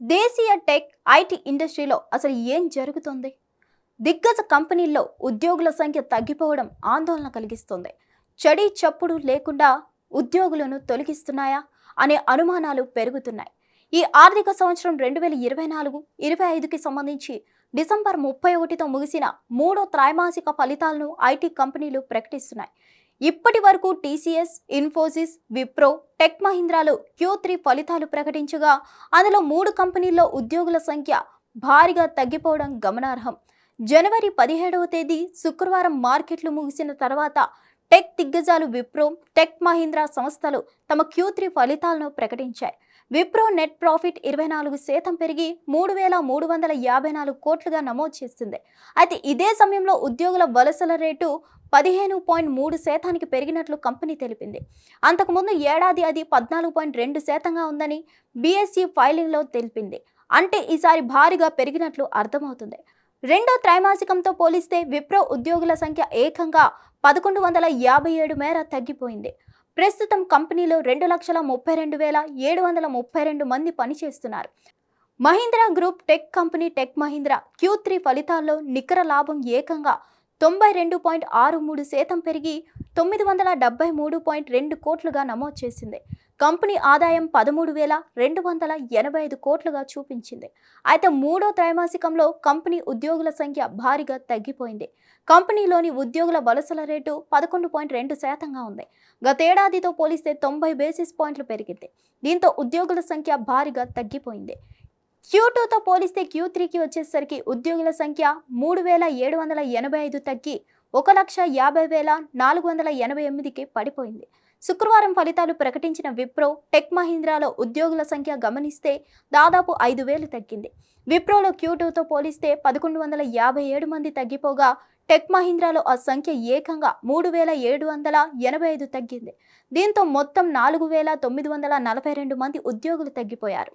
దేశీయ tech IT ఇండస్ట్రీలో అసలు ఏం జరుగుతుంది? దిగ్గజ కంపెనీల్లో ఉద్యోగుల సంఖ్య తగ్గిపోవడం ఆందోళన కలిగిస్తుంది. చడి చప్పుడు లేకుండా ఉద్యోగులను తొలగిస్తున్నాయా అనే అనుమానాలు పెరుగుతున్నాయి. ఈ ఆర్థిక సంవత్సరం రెండు వేల ఇరవై నాలుగు ఇరవై ఐదుకి సంబంధించి డిసెంబర్ ముప్పై ఒకటితో ముగిసిన మూడో త్రైమాసిక ఫలితాలను ఐటీ కంపెనీలు ప్రకటిస్తున్నాయి. ఇప్పటి వరకు టీసీఎస్ ఇన్ఫోసిస్ విప్రో టెక్ మహీంద్రాలు క్యూ త్రీ ఫలితాలు ప్రకటించగా అందులో మూడు కంపెనీల్లో ఉద్యోగుల సంఖ్య భారీగా తగ్గిపోవడం గమనార్హం. జనవరి పదిహేడవ తేదీ శుక్రవారం మార్కెట్లు ముగిసిన తర్వాత టెక్ దిగ్గజాలు విప్రో టెక్ మహీంద్రా సంస్థలు తమ క్యూ త్రీ ఫలితాలను ప్రకటించాయి. విప్రో నెట్ ప్రాఫిట్ ఇరవై నాలుగు శాతం పెరిగి మూడు వేల మూడు వందల యాభై నాలుగు కోట్లుగా నమోదు చేసింది అయితే ఇదే సమయంలో ఉద్యోగుల వలసల రేటు పదిహేను పాయింట్ మూడు శాతానికి పెరిగినట్లు కంపెనీ తెలిపింది. అంతకుముందు ఏడాది అది పద్నాలుగు పాయింట్ రెండు శాతంగా ఉందని బీఎస్సీ ఫైలింగ్లో తెలిపింది. అంటే ఈసారి భారీగా పెరిగినట్లు అర్థమవుతుంది. రెండో త్రైమాసికంతో పోలిస్తే విప్రో ఉద్యోగుల సంఖ్య ఏకంగా పదకొండు వందల యాభై ఏడు మేర తగ్గిపోయింది. ప్రస్తుతం కంపెనీలో రెండు లక్షల ముప్పై రెండు వేల ఏడు వందల ముప్పై రెండు మంది పనిచేస్తున్నారు. Mahindra group tech company tech Mahindra Q three ఫలితాల్లో నికర లాభం ఏకంగా తొంభై రెండు పాయింట్ ఆరు మూడు శాతం పెరిగి తొమ్మిది వందల డెబ్బై మూడు పాయింట్ రెండు కోట్లుగా నమోదు చేసింది. కంపెనీ ఆదాయం పదమూడు వేల రెండు వందల ఎనభై ఐదు కోట్లుగా చూపించింది. అయితే మూడో త్రైమాసికంలో కంపెనీ ఉద్యోగుల సంఖ్య భారీగా తగ్గిపోయింది. కంపెనీలోని ఉద్యోగుల వలసల రేటు పదకొండు పాయింట్ రెండు శాతంగా ఉంది. గతేడాదితో పోలిస్తే తొంభై బేసిస్ పాయింట్లు పెరిగింది. దీంతో ఉద్యోగుల సంఖ్య భారీగా తగ్గిపోయింది. క్యూ టూతో పోలిస్తే క్యూ త్రీకి వచ్చేసరికి ఉద్యోగుల సంఖ్య మూడు వేల ఏడు వందల ఎనభై ఐదు తగ్గి ఒక లక్ష యాభై వేల నాలుగు వందల ఎనభై ఎనిమిదికి పడిపోయింది. శుక్రవారం ఫలితాలు ప్రకటించిన విప్రో టెక్ మహీంద్రాలో ఉద్యోగుల సంఖ్య గమనిస్తే దాదాపు ఐదు వేలు తగ్గింది. విప్రోలో క్యూ టూతో పోలిస్తే పదకొండు వందల యాభై ఏడు మంది తగ్గిపోగా టెక్ మహీంద్రాలో ఆ సంఖ్య ఏకంగా మూడు వేల ఏడు వందల ఎనభై ఐదు తగ్గింది. దీంతో మొత్తం నాలుగు వేల తొమ్మిది వందల నలభై రెండు మంది ఉద్యోగులు తగ్గిపోయారు.